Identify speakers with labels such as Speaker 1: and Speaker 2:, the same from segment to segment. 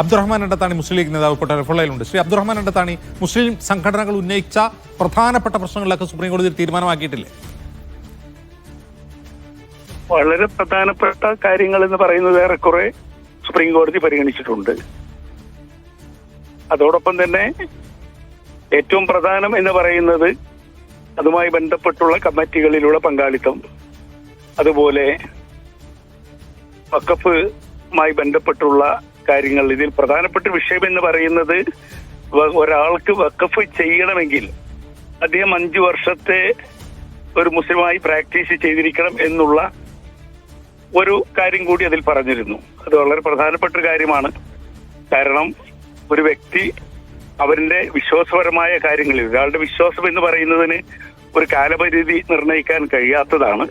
Speaker 1: അബ്ദുറഹ്മാൻ അണ്ടത്താണി മുസ്ലിം league നേതാവ് ഇപ്പോൾ ശ്രീ അബ്ദുറഹ്മാൻ അണ്ടത്താണി മുസ്ലിം സംഘടനകൾ ഉന്നയിച്ച പ്രധാനപ്പെട്ട പ്രശ്നങ്ങളിലൊക്കെ സുപ്രീം കോടതി തീരുമാനമാക്കിയിട്ടില്ലേ?
Speaker 2: വളരെ പ്രധാനപ്പെട്ട കാര്യങ്ങൾ എന്ന് പറയുന്നത് ഏറെക്കുറെ സുപ്രീം കോടതി പരിഗണിച്ചിട്ടുണ്ട്. അതോടൊപ്പം തന്നെ ഏറ്റവും പ്രധാനം എന്ന് പറയുന്നത് അതുമായി ബന്ധപ്പെട്ടുള്ള കമ്മിറ്റികളിലുള്ള പങ്കാളിത്തം അതുപോലെ വക്കഫുമായി ബന്ധപ്പെട്ടുള്ള കാര്യങ്ങൾ. ഇതിൽ പ്രധാനപ്പെട്ട വിഷയം എന്ന് പറയുന്നത് ഒരാൾക്ക് വക്കഫ് ചെയ്യണമെങ്കിൽ അദ്ദേഹം അഞ്ചു വർഷത്തെ ഒരു മുസ്ലിമായി പ്രാക്ടീസ് ചെയ്തിരിക്കണം എന്നുള്ള ഒരു കാര്യം കൂടി അതിൽ പറഞ്ഞിരുന്നു. അത് വളരെ പ്രധാനപ്പെട്ട ഒരു കാര്യമാണ്. കാരണം ഒരു വ്യക്തി അവരുടെ വിശ്വാസപരമായ കാര്യങ്ങളിൽ ഒരാളുടെ വിശ്വാസം എന്ന് പറയുന്നതിന് ഒരു കാലപരിധി നിർണയിക്കാൻ കഴിയാത്തതാണ്.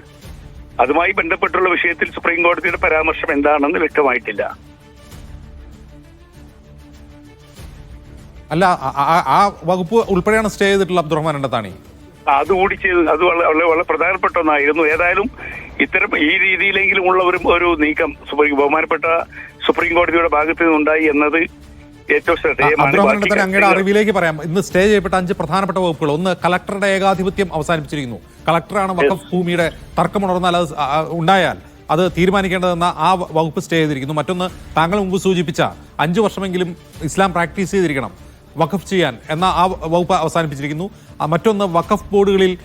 Speaker 2: അതുമായി ബന്ധപ്പെട്ടുള്ള വിഷയത്തിൽ സുപ്രീം കോടതിയുടെ പരാമർശം എന്താണെന്ന് വ്യക്തമായിട്ടില്ല.
Speaker 1: അല്ല ആ- വകുപ്പ് ഉൾപ്പെടെയാണ് സ്റ്റേ ചെയ്തിട്ടുള്ള അബ്ദുറഹ്മാൻ എണ്ണത്താണി
Speaker 2: അത് കൂടി ചെയ്ത് അത് വളരെ വളരെ പ്രധാനപ്പെട്ട ഒന്നായിരുന്നു. ഏതായാലും ഇത്തരം ഈ രീതിയിലെങ്കിലും ഉള്ള ഒരു ഒരു നീക്കം സുപ്രീം ബഹുമാനപ്പെട്ട സുപ്രീം കോടതിയുടെ ഭാഗത്ത് നിന്നുണ്ടായി എന്നത്
Speaker 1: അബ്ദുറഹ്മാൻ അങ്ങയുടെ അറിവിലേക്ക് പറയാം. ഇന്ന് സ്റ്റേ ചെയ്യപ്പെട്ട അഞ്ച് പ്രധാനപ്പെട്ട വകുപ്പുകൾ. ഒന്ന് കളക്ടറുടെ ഏകാധിപത്യം അവസാനിപ്പിച്ചിരിക്കുന്നു. കളക്ടറാണ് വഖഫ് ഭൂമിയുടെ തർക്കമുണർന്നാൽ അത് ഉണ്ടായാൽ അത് തീരുമാനിക്കേണ്ടതെന്ന ആ വകുപ്പ് സ്റ്റേ ചെയ്തിരിക്കുന്നു. മറ്റൊന്ന് താങ്കൾ മുമ്പ് സൂചിപ്പിച്ച അഞ്ചു വർഷമെങ്കിലും ഇസ്ലാം പ്രാക്ടീസ് ചെയ്തിരിക്കണം. വഖഫ് ചെയ്യാൻ എന്ന ആ വകുപ്പ് അവസാനിപ്പിച്ചിരിക്കുന്നു. മറ്റൊന്ന് വഖഫ് ബോർഡുകളിൽ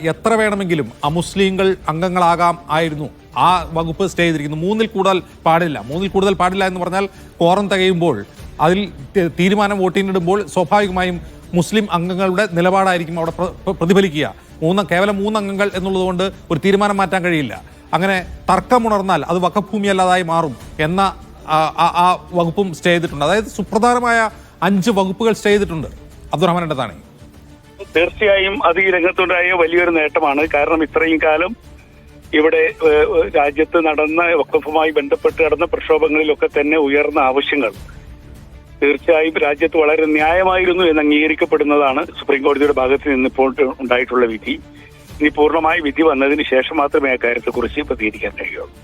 Speaker 1: എത്ര വേണമെങ്കിലും അമുസ്ലിങ്ങൾ അംഗങ്ങളാകാം ആയിരുന്നു. ആ വകുപ്പ് സ്റ്റേ ചെയ്തിരിക്കുന്നു. മൂന്നിൽ കൂടുതൽ പാടില്ല. മൂന്നിൽ കൂടുതൽ പാടില്ല എന്ന് പറഞ്ഞാൽ കോറം തികയുമ്പോൾ അതിൽ തീരുമാനം വോട്ടിനിടുമ്പോൾ സ്വാഭാവികമായും മുസ്ലിം അംഗങ്ങളുടെ നിലപാടായിരിക്കും അവിടെ പ്ര- പ്ര- പ്രതിഫലിക്കുക. മൂന്ന് കേവലം മൂന്നംഗങ്ങൾ എന്നുള്ളതുകൊണ്ട് ഒരു തീരുമാനം മാറ്റാൻ കഴിയില്ല. അങ്ങനെ തർക്കമുണർന്നാൽ അത് വഖഫ് ഭൂമി അല്ലാതായി മാറും എന്ന ആ വകുപ്പും സ്റ്റേ ചെയ്തിട്ടുണ്ട്. അതായത് സുപ്രധാനമായ അഞ്ച് വകുപ്പുകൾ സ്റ്റേ ചെയ്തിട്ടുണ്ട്. അബ്ദുറഹ്മാൻ അണ്ടത്താണി
Speaker 2: തീർച്ചയായും അത് ഈ രംഗത്തുണ്ടായ വലിയൊരു നേട്ടമാണ്. കാരണം ഇത്രയും കാലം ഇവിടെ രാജ്യത്ത് നടന്ന വക്കഫുമായി ബന്ധപ്പെട്ട് നടന്ന പ്രക്ഷോഭങ്ങളിലൊക്കെ തന്നെ ഉയർന്ന ആവശ്യങ്ങൾ തീർച്ചയായും രാജ്യത്ത് വളരെ ന്യായമായിരുന്നു എന്ന് അംഗീകരിക്കപ്പെടുന്നതാണ് സുപ്രീം കോടതിയുടെ ഭാഗത്ത് നിന്ന് ഇപ്പോൾ ഉണ്ടായിട്ടുള്ള വിധി. ഇനി പൂർണമായി വിധി വന്നതിന് ശേഷം മാത്രമേ അക്കാര്യത്തെക്കുറിച്ച് പ്രതികരിക്കാൻ കഴിയുള്ളൂ.